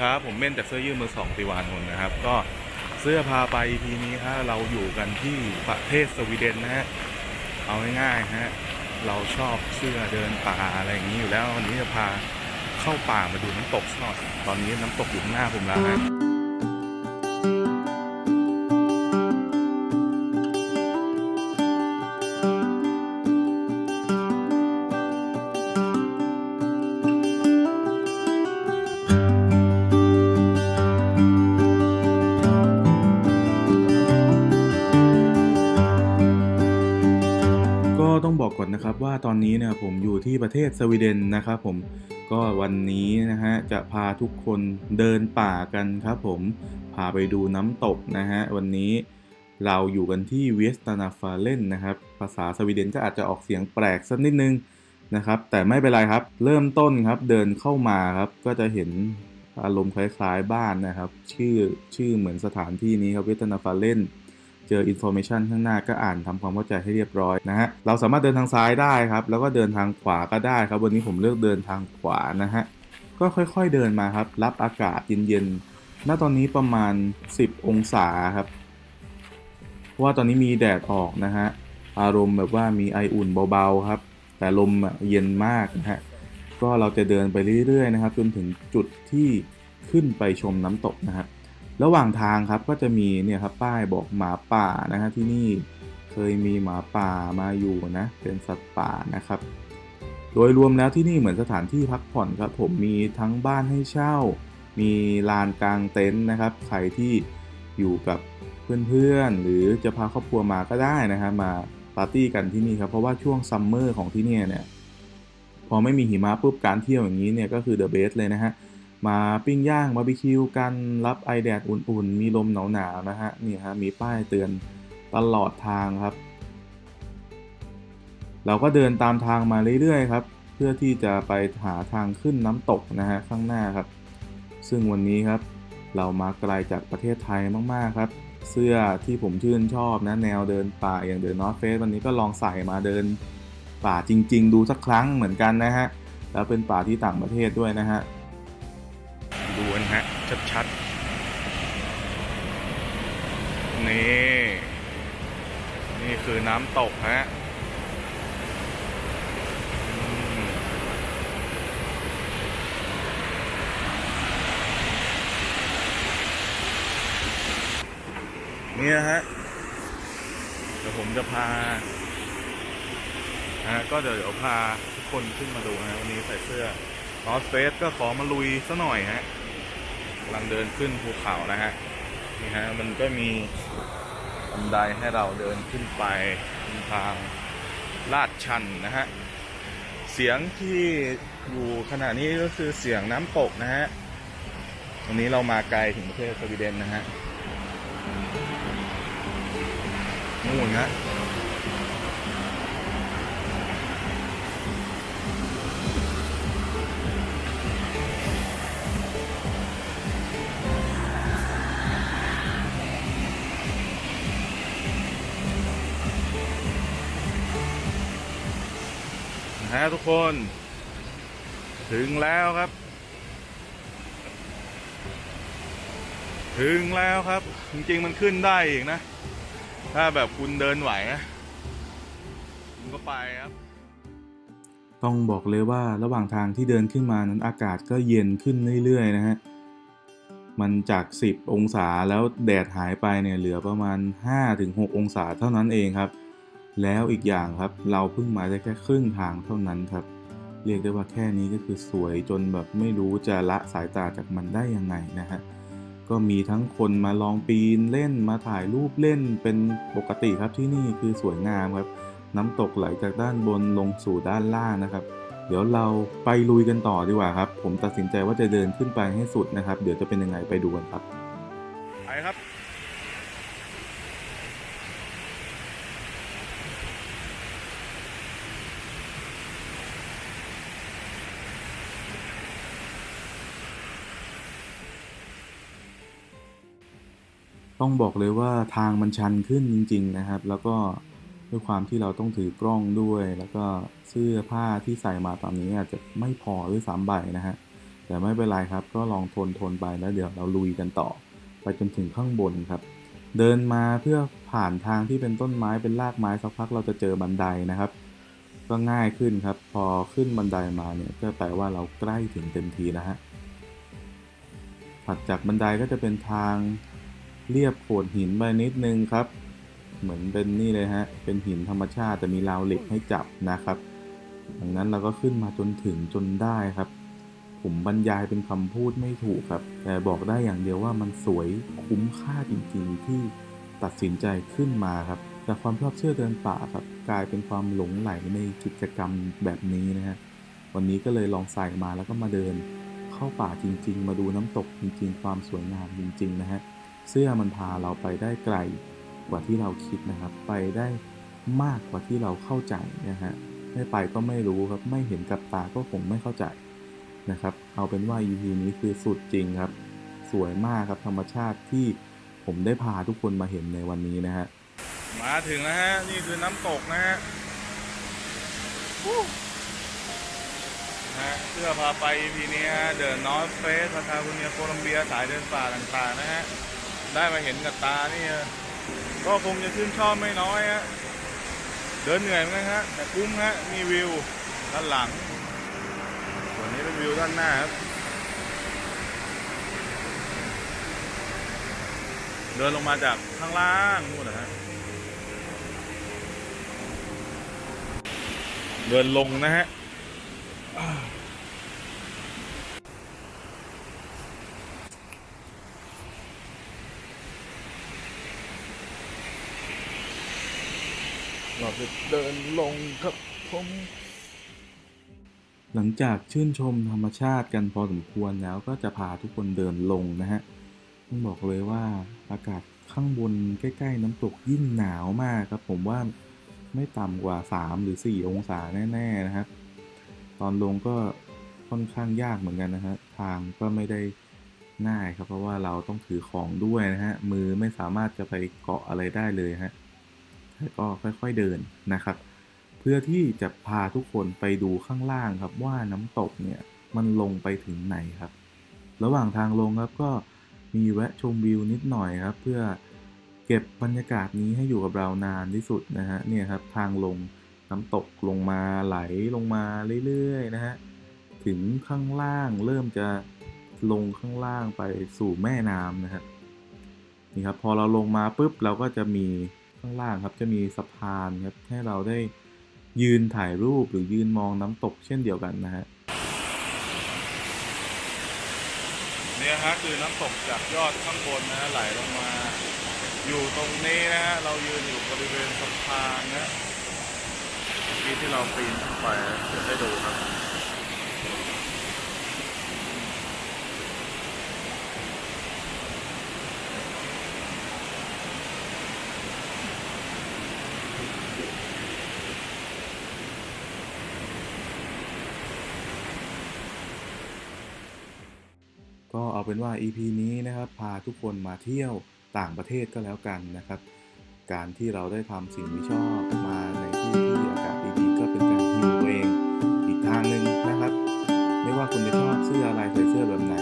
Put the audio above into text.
ครับ ผมเม่นจากเสื้อยืดมือสองติวานนท์นะครับ ก็เสื้อพาไป EP นี้ฮะเราอยู่กันที่ประเทศสวีเดนนะฮะเอาง่ายๆฮะเราชอบเสื้อเดินป่าอะไรอย่างนี้อยู่แล้ววันนี้จะพาเข้าป่ามาดูน้ำตกซะหน่อยตอนนี้น้ำตกอยู่ข้างหน้าผมแล้วฮะ ตอนนี้เนี่ยผมอยู่ที่ประเทศสวีเดนนะครับผมก็วันนี้นะฮะจะพาทุกคนเดินป่ากันครับผมพาไปดูน้ำตกนะฮะวันนี้เราอยู่กันที่เวสตานาฟาเลนนะครับภาษาสวีเดนก็อาจจะออกเสียงแปลกสักนิดนึงนะครับแต่ไม่เป็นไรครับ เริ่มต้นครับเดินเข้ามาครับก็จะเห็นอารมณ์คล้ายๆบ้านนะครับ ชื่อชื่อเหมือนสถานที่นี้ครับเวสตานาฟาเลน เจออินโฟ a t ชันข้างหน้าก็อ่านทำความเข้าใจให้เรียบร้อยนะฮะเราสามารถเดินทางซ้ายได้ครับ แล้วก็เดินทางขวาก็ได้ครับ วันนี้ผมเลือกเดินทางขวานะฮะก็ค่อยๆเดินมาครับ รับอากาศเย็นๆณตอนนี้ประมาณ 10 องศาครับว่าตอนนี้มีแดดออกนะฮะอารมณ์แบบว่ามีไออุ่นเบาๆครับ แต่ลมเย็นมากนะฮะก็เราจะเดินไปเรื่อยๆนะครับ จนถึงจุดที่ขึ้นไปชมน้ำตกนะฮะ ระหว่างทางครับก็จะมีเนี่ยครับป้ายบอกหมาป่านะฮะที่นี่เคยมีหมาป่ามาอยู่นะเป็นสัตว์ป่านะครับ โดยรวมแล้วที่นี่เหมือนสถานที่พักผ่อนครับ ผมมีทั้งบ้านให้เช่า มีลานกลางเต็นท์นะครับ ใครที่อยู่กับเพื่อนๆ หรือจะพาครอบครัวมาก็ได้นะฮะมาปาร์ตี้กันที่นี่ครับเพราะว่าช่วงซัมเมอร์ของที่นี่เนี่ยพอไม่มีหิมะปุ๊บการเที่ยวอย่างนี้เนี่ยก็คือเดอะเบสเลยนะฮะ มาปิ้งย่างบาร์บีคิวกันรับไอแดดอุ่นๆ มีลมหนาวๆนะฮะนี่ฮะมีป้ายเตือนตลอดทางครับ เราก็เดินตามทางมาเรื่อยๆครับ เพื่อที่จะไปหาทางขึ้นน้ำตกนะฮะข้างหน้าครับ ซึ่งวันนี้ครับเรามาไกลจากประเทศไทยมากๆครับ เสื้อที่ผมชื่นชอบนะแนวเดินป่าอย่างเดินนอตเฟสวันนี้ก็ลองใส่มาเดินป่าจริง ๆ ดูสักครั้งเหมือนกันนะฮะแล้วเป็นป่าที่ต่างประเทศด้วยนะฮะ ดูกันฮะ ชัดๆ นี่ นี่คือน้ำตกฮะเนี่ยฮะ เดี๋ยวผมจะพาฮะก็เดี๋ยวเดี๋ยวพาทุกคนขึ้นมาดูฮะวันนี้ใส่เสื้อนอสเฟสก็ขอมาลุยซะหน่อยฮะ กำลังเดินขึ้นภูเขานะฮะนี่ฮะมันก็มีบันไดให้เราเดินขึ้นไปเป็นทางลาดชันนะฮะเสียงที่อยู่ขณะนี้ก็คือเสียงน้ำตกนะฮะวันนี้เรามาไกลถึงประเทศสวีเดนนะฮะนู่นนะ นะฮะทุกคน ถึงแล้วครับ ถึงแล้วครับ จริงๆมันขึ้นได้อีกนะ ถ้าแบบคุณเดินไหวนะคุณก็ไปครับ ต้องบอกเลยว่าระหว่างทางที่เดินขึ้นมานั้นอากาศก็เย็นขึ้นเรื่อยๆนะฮะมันจาก 10 องศาแล้วแดดหายไปเนี่ยเหลือประมาณ 5-6 องศาเท่านั้นเองครับ แล้วอีกอย่างครับเราเพิ่งมาได้แค่ครึ่งทางเท่านั้นครับ เรียกได้ว่าแค่นี้ก็คือสวยจนแบบไม่รู้จะละสายตาจากมันได้ยังไงนะฮะก็มีทั้งคนมาลองปีนเล่นมาถ่ายรูปเล่นเป็นปกติครับที่นี่คือสวยงามครับ น้ำตกไหลจากด้านบนลงสู่ด้านล่างนะครับ เดี๋ยวเราไปลุยกันต่อดีกว่าครับ ผมตัดสินใจว่าจะเดินขึ้นไปให้สุดนะครับ เดี๋ยวจะเป็นยังไงไปดูกันครับไปครับ ต้องบอกเลยว่าทางมันชันขึ้นจริง ๆ นะครับ แล้วก็ด้วยความที่เราต้องถือกล้องด้วย แล้วก็เสื้อผ้าที่ใส่มาตอนนี้อาจจะไม่พอด้วยซ้ำใบนะฮะแต่ไม่เป็นไรครับ ก็ลองทนทนไปแล้วเดี๋ยวเราลุยกันต่อ ไปจนถึงข้างบนครับ เดินมาเพื่อผ่านทางที่เป็นต้นไม้เป็นรากไม้สักพักเราจะเจอบันไดนะครับ ก็ง่ายขึ้นครับ พอขึ้นบันไดมาเนี่ยก็แปลว่าเราใกล้ถึงเต็มทีแล้วฮะถัดจากบันไดก็จะเป็นทาง เรียบโขดหินไปนิดนึงครับ เหมือนเป็นนี่เลยฮะ เป็นหินธรรมชาติแต่มีราวเหล็กให้จับนะครับดังนั้นเราก็ขึ้นมาจนถึงจนได้ครับ ผมบรรยายเป็นคำพูดไม่ถูกครับ แต่บอกได้อย่างเดียวว่ามันสวยคุ้มค่าจริงๆ ที่ตัดสินใจขึ้นมาครับจากความชอบเชื่อเดินป่าครับ กลายเป็นความหลงไหลในกิจกรรมแบบนี้นะฮะวันนี้ก็เลยลองใส่มาแล้วก็มาเดิน เข้าป่าจริง ๆ มาดูน้ำตกจริง ๆ ความสวยงามจริง ๆ นะฮะ เสื้อมันพาเราไปได้ไกลกว่าที่เราคิดนะครับ ไปได้มากกว่าที่เราเข้าใจนะฮะไม่ไปก็ไม่รู้ครับ ไม่เห็นกับตาก็คงไม่เข้าใจนะครับ เอาเป็นว่า EP นี้คือสุดจริงครับ สวยมากครับธรรมชาติที่ผมได้พาทุกคนมาเห็นในวันนี้นะฮะ มาถึงแล้วฮะ นี่คือน้ำตกนะฮะนะฮะเพื่อพาไป EP นี้ฮะเดินนอร์เฟสพาทาคุเนียโคลัมเบียสายเดินป่าต่างๆนะฮะ ได้มาเห็นกับตานี่ก็คงจะชื่นชอบไม่น้อยฮะเดินเหนื่อยเหมือนกันฮะแต่คุ้มฮะมีวิวด้านหลังส่วนนี้เป็นวิวด้านหน้าครับเดินลงมาจากข้างล่างนู่นนะฮะเดินลงนะฮะ เราจะเดินลงครับผมหลังจากชื่นชมธรรมชาติกันพอสมควรแล้วก็จะพาทุกคนเดินลงนะฮะต้องบอกเลยว่าอากาศข้างบนใกล้ ๆ น้ำตกยิ่งหนาวมากครับผมว่าไม่ต่ำกว่า 3 หรือ 4 องศาแน่ ๆ นะครับ ตอนลงก็ค่อนข้างยากเหมือนกันนะฮะทางก็ไม่ได้ง่ายครับเพราะว่าเราต้องถือของด้วยนะฮะมือไม่สามารถจะไปเกาะอะไรได้เลยฮะ แต่ก็ค่อยๆเดินนะครับ เพื่อที่จะพาทุกคนไปดูข้างล่างครับว่าน้ำตกเนี่ยมันลงไปถึงไหนครับ ระหว่างทางลงครับก็มีแวะชมวิวนิดหน่อยครับ เพื่อเก็บบรรยากาศนี้ให้อยู่กับเรานานที่สุดนะฮะเนี่ยครับทางลงน้ำตกลงมาไหลลงมาเรื่อยๆนะฮะถึงข้างล่างเริ่มจะลงข้างล่างไปสู่แม่น้ำนะครับนี่ครับพอเราลงมาปุ๊บเราก็จะมี ข้างล่างครับจะมีสะพานครับให้เราได้ยืนถ่ายรูปหรือยืนมองน้ำตกเช่นเดียวกันนะฮะเนี่ยฮะคือน้ำตกจากยอดข้างบนนะฮะไหลลงมา อยู่ตรงนี้นะฮะเรายืนอยู่บริเวณสะพานนะเมื่ที่เราปีนขึ้นไปเดี๋ยวให้ดูครับ เป็นว่า EP นี้นะครับพาทุกคนมาเที่ยวต่างประเทศก็แล้วกันนะครับ การที่เราได้ทำสิ่งที่ชอบมาในที่ที่อากาศดีๆก็เป็นการฮิวตัวเองอีกทางหนึ่งนะครับ ไม่ว่าคุณจะชอบเสื้ออะไรใส่เสื้อแบบไหน